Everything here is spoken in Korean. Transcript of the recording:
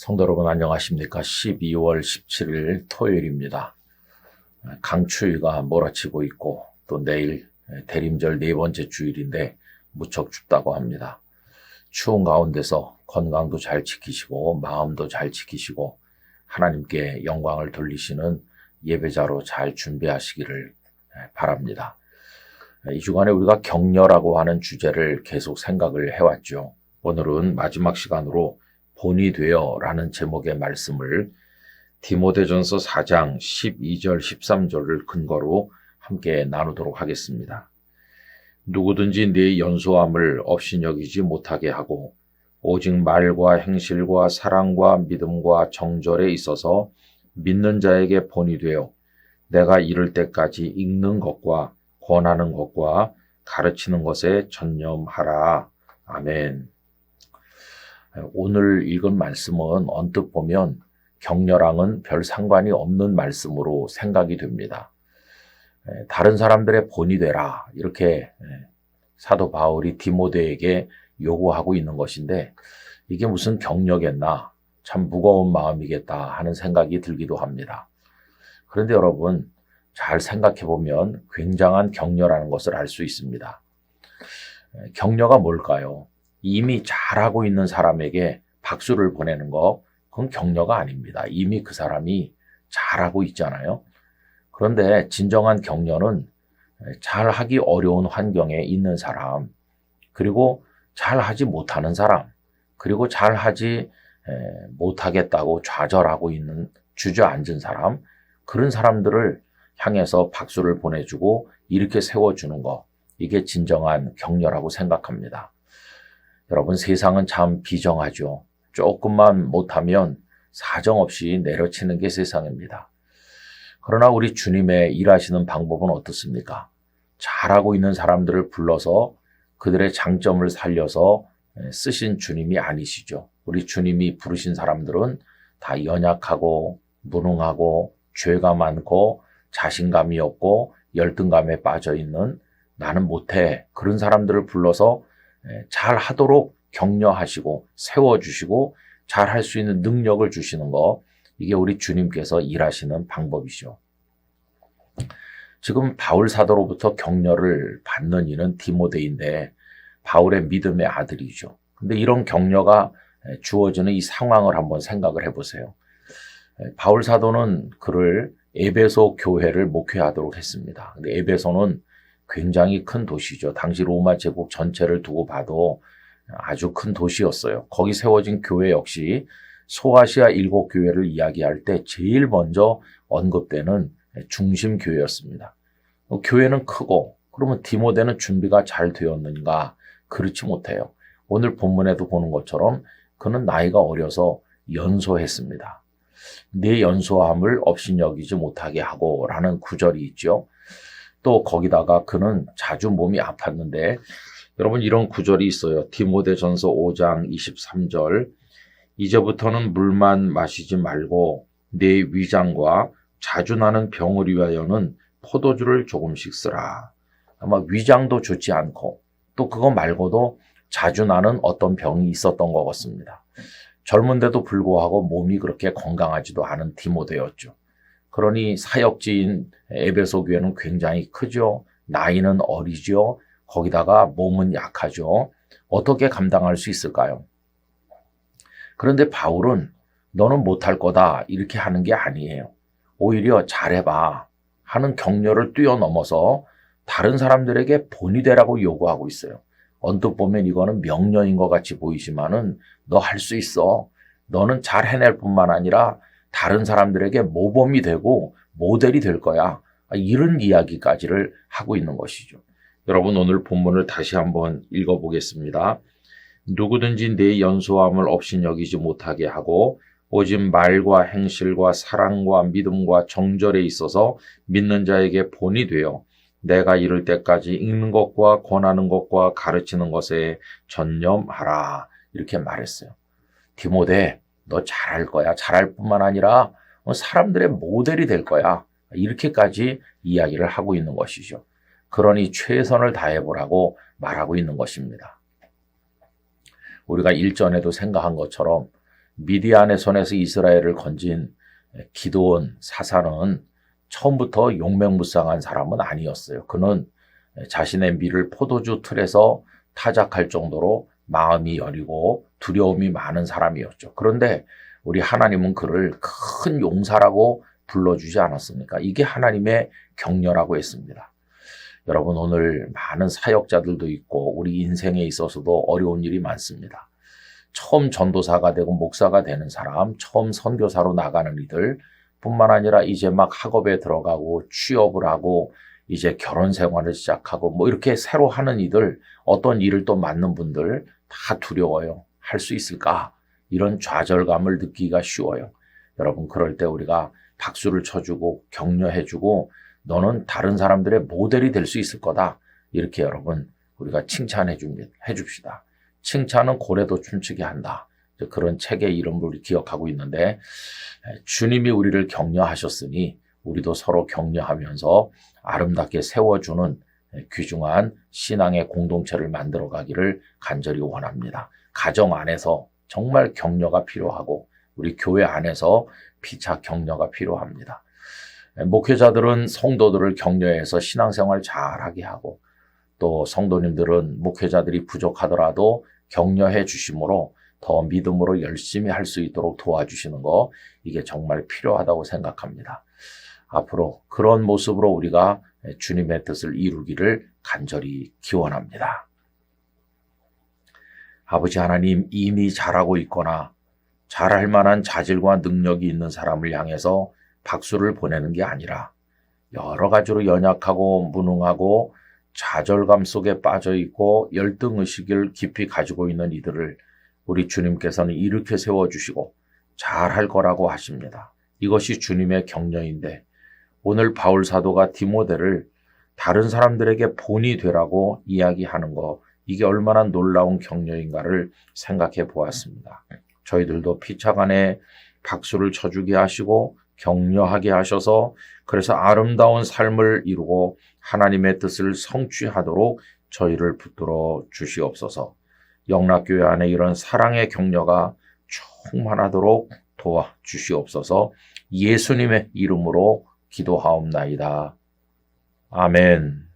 성도 여러분 안녕하십니까? 12월 17일 토요일입니다. 강추위가 몰아치고 있고 또 내일 대림절 네 번째 주일인데 무척 춥다고 합니다. 추운 가운데서 건강도 잘 지키시고 마음도 잘 지키시고 하나님께 영광을 돌리시는 예배자로 잘 준비하시기를 바랍니다. 이 주간에 우리가 격려라고 하는 주제를 계속 생각을 해왔죠. 오늘은 마지막 시간으로 본이 되어 라는 제목의 말씀을 디모데전서 4장 12절 13절을 근거로 함께 나누도록 하겠습니다. 누구든지 네 연소함을 없이 여기지 못하게 하고 오직 말과 행실과 사랑과 믿음과 정절에 있어서 믿는 자에게 본이 되어 내가 이를 때까지 읽는 것과 권하는 것과 가르치는 것에 전념하라. 아멘. 오늘 읽은 말씀은 언뜻 보면 격려랑은 별 상관이 없는 말씀으로 생각이 됩니다. 다른 사람들의 본이 되라. 이렇게 사도 바울이 디모데에게 요구하고 있는 것인데 이게 무슨 격려겠나. 참 무거운 마음이겠다 하는 생각이 들기도 합니다. 그런데 여러분, 잘 생각해 보면 굉장한 격려라는 것을 알 수 있습니다. 격려가 뭘까요? 이미 잘하고 있는 사람에게 박수를 보내는 거, 그건 격려가 아닙니다. 이미 그 사람이 잘하고 있잖아요. 그런데 진정한 격려는 잘하기 어려운 환경에 있는 사람, 그리고 잘하지 못하는 사람, 그리고 잘하지 못하겠다고 좌절하고 있는 주저앉은 사람, 그런 사람들을 향해서 박수를 보내주고 이렇게 세워주는 거, 이게 진정한 격려라고 생각합니다. 여러분 세상은 참 비정하죠. 조금만 못하면 사정없이 내려치는 게 세상입니다. 그러나 우리 주님의 일하시는 방법은 어떻습니까? 잘하고 있는 사람들을 불러서 그들의 장점을 살려서 쓰신 주님이 아니시죠. 우리 주님이 부르신 사람들은 다 연약하고 무능하고 죄가 많고 자신감이 없고 열등감에 빠져 있는 나는 못해 그런 사람들을 불러서 잘 하도록 격려하시고 세워주시고 잘 할 수 있는 능력을 주시는 거, 이게 우리 주님께서 일하시는 방법이죠. 지금 바울 사도로부터 격려를 받는 이는 디모데인데, 바울의 믿음의 아들이죠. 근데 이런 격려가 주어지는 이 상황을 한번 생각을 해보세요. 바울 사도는 그를 에베소 교회를 목회하도록 했습니다. 근데 에베소는 굉장히 큰 도시죠. 당시 로마 제국 전체를 두고 봐도 아주 큰 도시였어요. 거기 세워진 교회 역시 소아시아 일곱 교회를 이야기할 때 제일 먼저 언급되는 중심 교회였습니다. 교회는 크고 그러면 디모데는 준비가 잘 되었는가? 그렇지 못해요. 오늘 본문에도 보는 것처럼 그는 나이가 어려서 연소했습니다. 내 연소함을 없인 여기지 못하게 하고 라는 구절이 있죠. 또 거기다가 그는 자주 몸이 아팠는데 여러분 이런 구절이 있어요. 디모데전서 5장 23절 이제부터는 물만 마시지 말고 내 위장과 자주 나는 병을 위하여는 포도주를 조금씩 쓰라. 아마 위장도 좋지 않고 또 그거 말고도 자주 나는 어떤 병이 있었던 것 같습니다. 젊은데도 불구하고 몸이 그렇게 건강하지도 않은 디모데였죠. 그러니 사역지인 에베소 교회는 굉장히 크죠. 나이는 어리죠. 거기다가 몸은 약하죠. 어떻게 감당할 수 있을까요? 그런데 바울은 너는 못할 거다 이렇게 하는 게 아니에요. 오히려 잘해봐 하는 격려를 뛰어넘어서 다른 사람들에게 본이 되라고 요구하고 있어요. 언뜻 보면 이거는 명령인 것 같이 보이지만은 너 할 수 있어. 너는 잘 해낼 뿐만 아니라 다른 사람들에게 모범이 되고 모델이 될 거야. 이런 이야기까지를 하고 있는 것이죠. 여러분 오늘 본문을 다시 한번 읽어보겠습니다. 누구든지 내 연소함을 없인 여기지 못하게 하고 오직 말과 행실과 사랑과 믿음과 정절에 있어서 믿는 자에게 본이 되어 내가 이를 때까지 읽는 것과 권하는 것과 가르치는 것에 전념하라 이렇게 말했어요. 디모데 너 잘할 거야. 잘할 뿐만 아니라 사람들의 모델이 될 거야. 이렇게까지 이야기를 하고 있는 것이죠. 그러니 최선을 다해보라고 말하고 있는 것입니다. 우리가 일전에도 생각한 것처럼 미디안의 손에서 이스라엘을 건진 기도원 사사는 처음부터 용맹무쌍한 사람은 아니었어요. 그는 자신의 밀을 포도주 틀에서 타작할 정도로 마음이 여리고 두려움이 많은 사람이었죠. 그런데 우리 하나님은 그를 큰 용사라고 불러주지 않았습니까? 이게 하나님의 격려라고 했습니다. 여러분 오늘 많은 사역자들도 있고 우리 인생에 있어서도 어려운 일이 많습니다. 처음 전도사가 되고 목사가 되는 사람, 처음 선교사로 나가는 이들 뿐만 아니라 이제 막 학업에 들어가고 취업을 하고 이제 결혼 생활을 시작하고 뭐 이렇게 새로 하는 이들 어떤 일을 또 맡는 분들 다 두려워요. 할 수 있을까? 이런 좌절감을 느끼기가 쉬워요. 여러분 그럴 때 우리가 박수를 쳐주고 격려해주고 너는 다른 사람들의 모델이 될 수 있을 거다. 이렇게 여러분 우리가 칭찬해 줍시다. 칭찬은 고래도 춤추게 한다. 그런 책의 이름을 기억하고 있는데 주님이 우리를 격려하셨으니 우리도 서로 격려하면서 아름답게 세워주는 귀중한 신앙의 공동체를 만들어 가기를 간절히 원합니다. 가정 안에서 정말 격려가 필요하고 우리 교회 안에서 피차 격려가 필요합니다. 목회자들은 성도들을 격려해서 신앙생활 잘하게 하고 또 성도님들은 목회자들이 부족하더라도 격려해 주심으로 더 믿음으로 열심히 할 수 있도록 도와주시는 거 이게 정말 필요하다고 생각합니다. 앞으로 그런 모습으로 우리가 주님의 뜻을 이루기를 간절히 기원합니다. 아버지 하나님 이미 잘하고 있거나 잘할 만한 자질과 능력이 있는 사람을 향해서 박수를 보내는 게 아니라 여러 가지로 연약하고 무능하고 좌절감 속에 빠져 있고 열등 의식을 깊이 가지고 있는 이들을 우리 주님께서는 이렇게 세워 주시고 잘할 거라고 하십니다. 이것이 주님의 격려인데 오늘 바울 사도가 디모데를 다른 사람들에게 본이 되라고 이야기하는 거 이게 얼마나 놀라운 격려인가를 생각해 보았습니다. 저희들도 피차간에 박수를 쳐주게 하시고 격려하게 하셔서 그래서 아름다운 삶을 이루고 하나님의 뜻을 성취하도록 저희를 붙들어 주시옵소서. 영락교회 안에 이런 사랑의 격려가 충만하도록 도와 주시옵소서. 예수님의 이름으로 기도하옵나이다. 아멘.